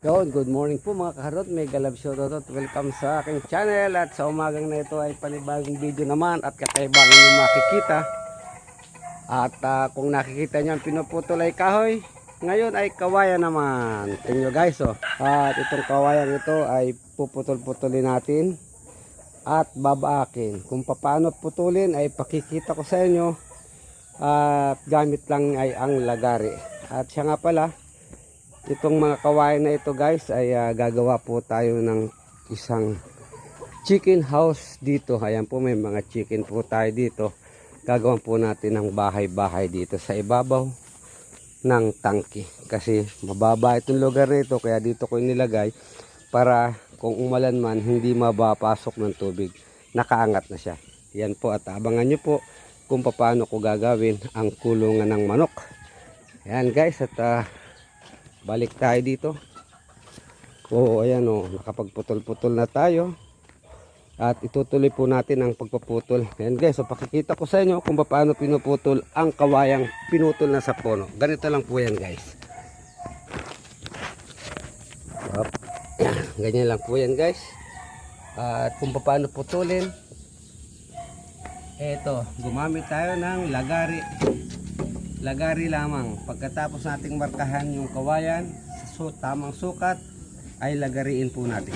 Yon, good morning po mga kaharot. May galab shoutout at welcome sa aking channel. At sa umagang na ito ay panibagong video naman at kakaibang yung makikita. At ah, kung nakikita nyo ang pinuputol ay kahoy, ngayon ay kawayan naman. Tingnan nyo guys oh. At itong kawayan ito ay puputol-putulin natin at babaakin. Kung paano putulin ay pakikita ko sa inyo. At gamit lang ay ang lagari. At siya nga pala, Itong mga kawain na ito guys ay ah, gagawa po tayo ng isang chicken house dito. Ayan po may mga chicken po tayo dito. Gagawan po natin ng bahay-bahay dito sa ibabaw ng tangke. Kasi mababa itong lugar nito kaya dito ko inilagay para kung umulan man hindi mabapasok ng tubig. Nakaangat na siya. Yan po at abangan nyo po kung paano ko gagawin ang kulungan ng manok. Ayan guys at ah, balik tayo dito. Oo ayan o nakapagputol-putol na tayo. At itutuloy po natin ang pagpaputol ayan guys so pakikita ko sa inyo kung paano pinuputol ang kawayang pinutol na sa puno ganito lang po yan guys. Up. ganyan lang po yan guys. At kung paano putulin eto gumamit tayo ng lagari lagari lamang. Pagkatapos nating markahan yung kawayan sa su tamang sukat, ay lagariin po natin.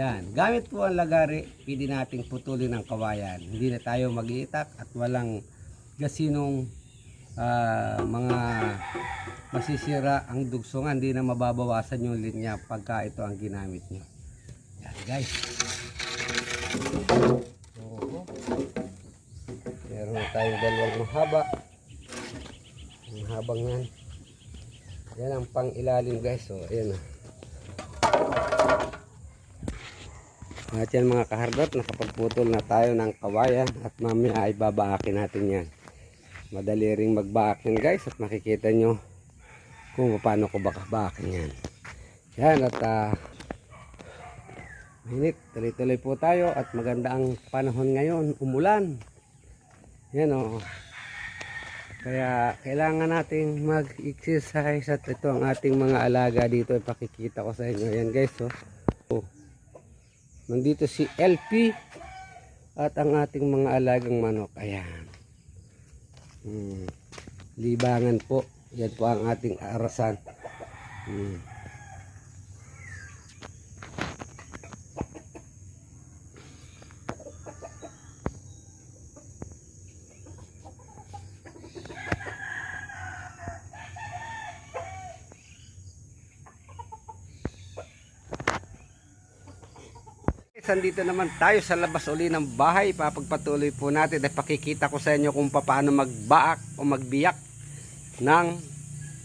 Yan. Gamit po ang lagari, pwede nating putulin ang kawayan. Hindi na tayo mag-iitak at walang gasinong ah, mga masisira ang dugsungan. Hindi na mababawasan yung linya pagka ito ang ginamit nyo. Yan guys. Oo. Meron tayong dalawang mahaba. Ang habang yan. Yan ang pang ilalim guys. So, ayan na. At yan mga kahardot, nakapagputol na tayo ng kawayan at mamaya ay babaakin natin yan. Madali ring magbaak yan guys at makikita nyo kung paano ko baka baakin yan. Yan at uh, mainit, tuloy-tuloy po tayo at maganda ang panahon ngayon, umulan. Yan o. Kaya kailangan nating mag-exercise at ito ang ating mga alaga dito. Ipakikita ko sa inyo. Yan guys oh. oh. Nandito si LP at ang ating mga alagang manok. Ayan. Hmm. Libangan po. Yan po ang ating arasan. Hmm. Sandito naman tayo sa labas uli ng bahay. Papagpatuloy po natin at pakikita ko sa inyo kung paano magbaak o magbiyak ng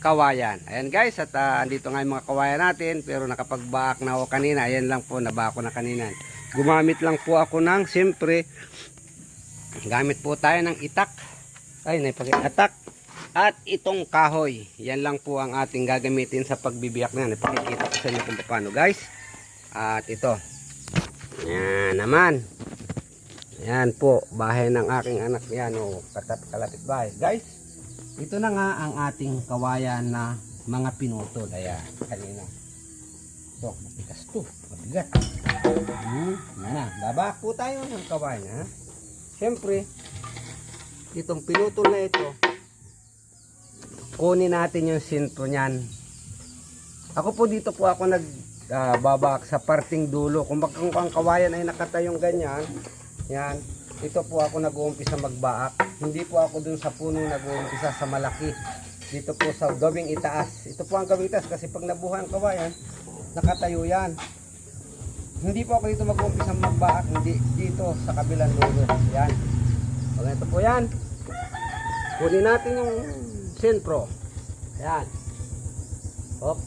kawayan. Ayan guys, at uh, andito nga yung mga kawayan natin pero nakapagbaak na ako kanina. Ayan lang po, nabako na kanina. Gumamit lang po ako ng, siyempre, gamit po tayo ng itak. Ay, naipag-atak. At itong kahoy. Yan lang po ang ating gagamitin sa pagbibiyak na. Napakikita ko sa inyo kung paano guys. At ito, yan naman. Yan po, bahay ng aking anak yan o katap kalapit bahay. Guys, ito na nga ang ating kawayan na mga pinutol. Ayan, kanina. Ito, matigas to. Mabigat. Hmm, na. Babak po tayo ng kawayan. Ha? Siyempre, itong pinutol na ito, kunin natin yung sintro niyan. Ako po dito po ako nag ah, babak sa parting dulo. Kung baka kung ang kawayan ay nakatayong ganyan, yan, ito po ako nag-uumpisa magbaak. Hindi po ako dun sa puno nag-uumpisa sa malaki. Dito po sa gawing itaas. Ito po ang gawing itaas kasi pag nabuhan ang kawayan, nakatayo yan. Hindi po ako dito mag-uumpisa magbaak, hindi dito sa kabilang dulo. Yan. O ito po yan. Kunin natin yung sentro. Yan. Hop.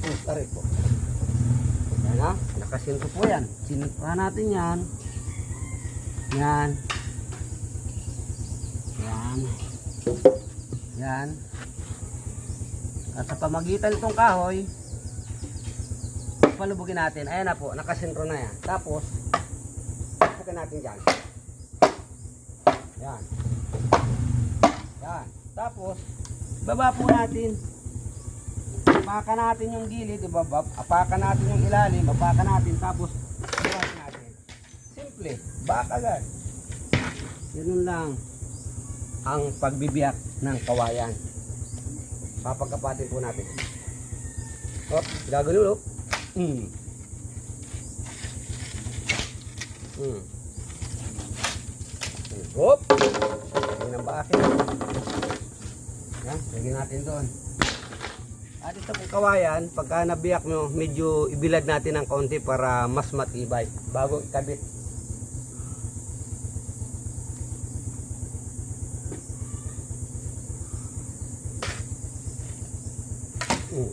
Hmm, tarik po. Yan ha. Nakasinto po yan. Sinuntuhan natin yan. Yan. Yan. Yan. At sa pamagitan itong kahoy, palubugin natin. Ayan na po, nakasintro na yan. Tapos, Pupukin natin dyan. Yan. Yan. Tapos, baba po natin. Apakan natin yung gilid, ibaba, apakan natin yung ilalim, apakan natin, tapos bukas natin. Simple, baka agad. Ganun lang ang pagbibiyak ng kawayan. Papagkapatin po natin. Hop, gagano Mm. Mm. Hop. Yan ang bakit. Yan, lagyan natin doon. At ito pong kawayan, pagka nabiyak mo, medyo ibilad natin ng kaunti para mas matibay bago ikabit. Mm.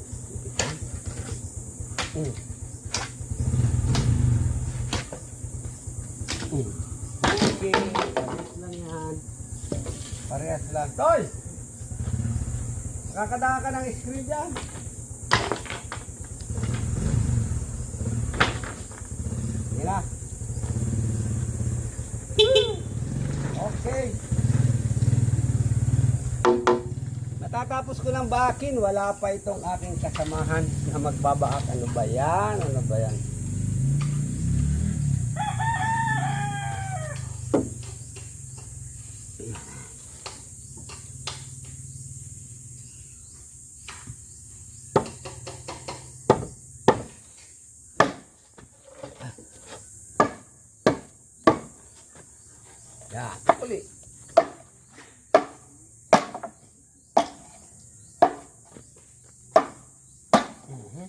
Mm. Mm. Okay, parehas lang yan. Parehas lang. Toy! Kakadaka ka ng screen dyan. Na. Okay. Matatapos ko ng bakin, wala pa itong aking kasamahan na magbabaak. Ano ba yan? Ano ba? Yan, uli. Mhm.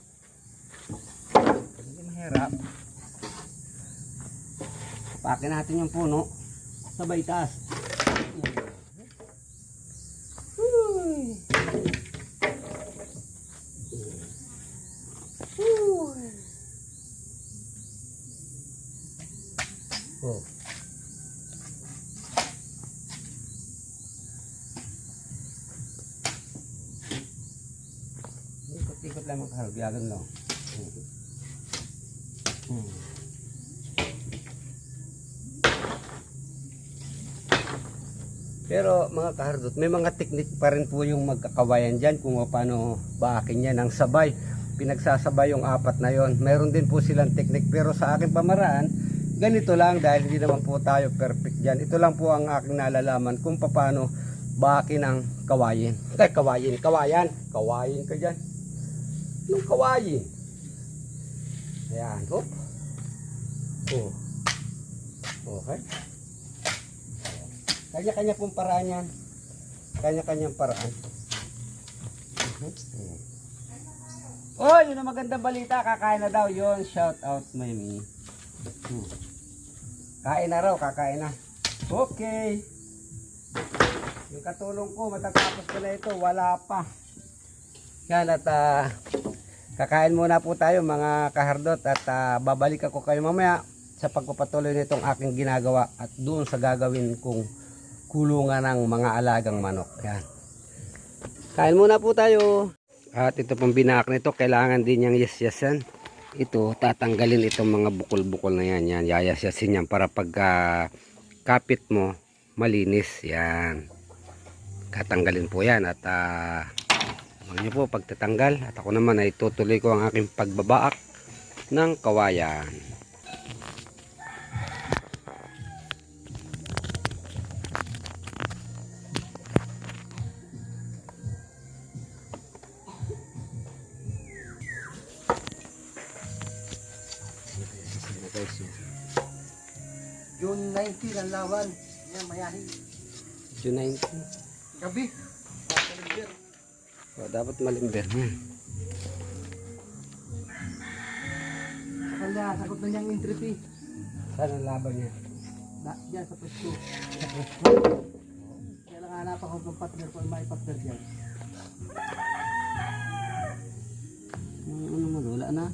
Hindi mahirap. Pakin natin yung puno. Sabay taas. Uy. Uy. Oh. Ikot-ikot lang ang kaharagyagan lang. Hmm. Hmm. Pero mga kahardot, may mga teknik pa rin po yung magkakawayan dyan kung paano baakin yan ng sabay. Pinagsasabay yung apat na yon. Meron din po silang teknik pero sa aking pamaraan, ganito lang dahil hindi naman po tayo perfect dyan. Ito lang po ang aking nalalaman kung paano baakin ng kawayin. Eh, kawayin, kawayan. Kawayin ka dyan. Yung kawayin. Ayan, hop. Oh. Okay. Kanya-kanya pong paraan yan. Kanya-kanyang paraan. Mhm. Oh, yun ang magandang balita. Kakain na daw yon Shout out, Mami. Hmm. Kain na raw, kakain na. Okay. Yung katulong ko, matatapos ko na ito, wala pa. Yan at ah, kakain muna po tayo mga kahardot at ah, babalik ako kayo mamaya sa pagpapatuloy nitong aking ginagawa at doon sa gagawin kong kulungan ng mga alagang manok. Yan. Kain muna po tayo. At ito pong binak nito, kailangan din niyang yasyasan. Ito, tatanggalin itong mga bukol-bukol na yan. Yan, yayasyasin yan para pagka kapit mo, malinis. Yan. Katanggalin po yan at niyo po pagtatanggal at ako naman ay tutuloy ko ang aking pagbabaak ng kawayan. June 19. Gabi. O, dapat malimber. Hmm. Kala, sagot na niya ang entropy. Laban niya? Na, diyan sa presko. Sa presko? Kaya lang hanap ako ng partner kung may partner diyan. Ano, ano mo, wala na.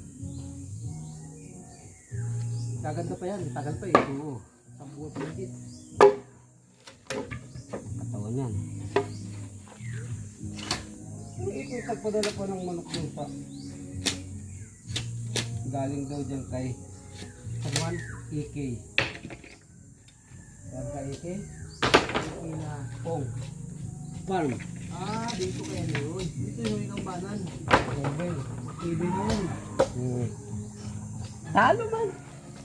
Gaganda pa yan, tagal pa eh. Oo. Ang buwan pa Katawan yan. Yung ito nagpadala pa ng manok yung pa. Galing daw dyan kay Juan EK. Yan kay EK. Okay na. Pong. Farm. Ah, dito kaya na yun. Dito yung ikang banan. Level. TV na yun. Hmm. Talo man.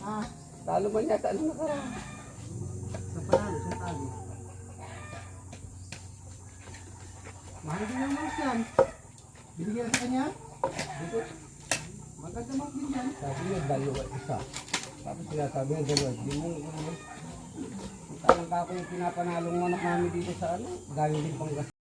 Ah, Talo man yata. Ano nakaraan? sa panalo, sa talo. Mahal din yung manok sa kanya? Dito. Maganda manok din yan. Sabi niya dalawa isa. Tapos sinasabi niya dalawa. Di mo ano. Parang kako yung pinapanalong manok namin dito sa ano. Galing din pang.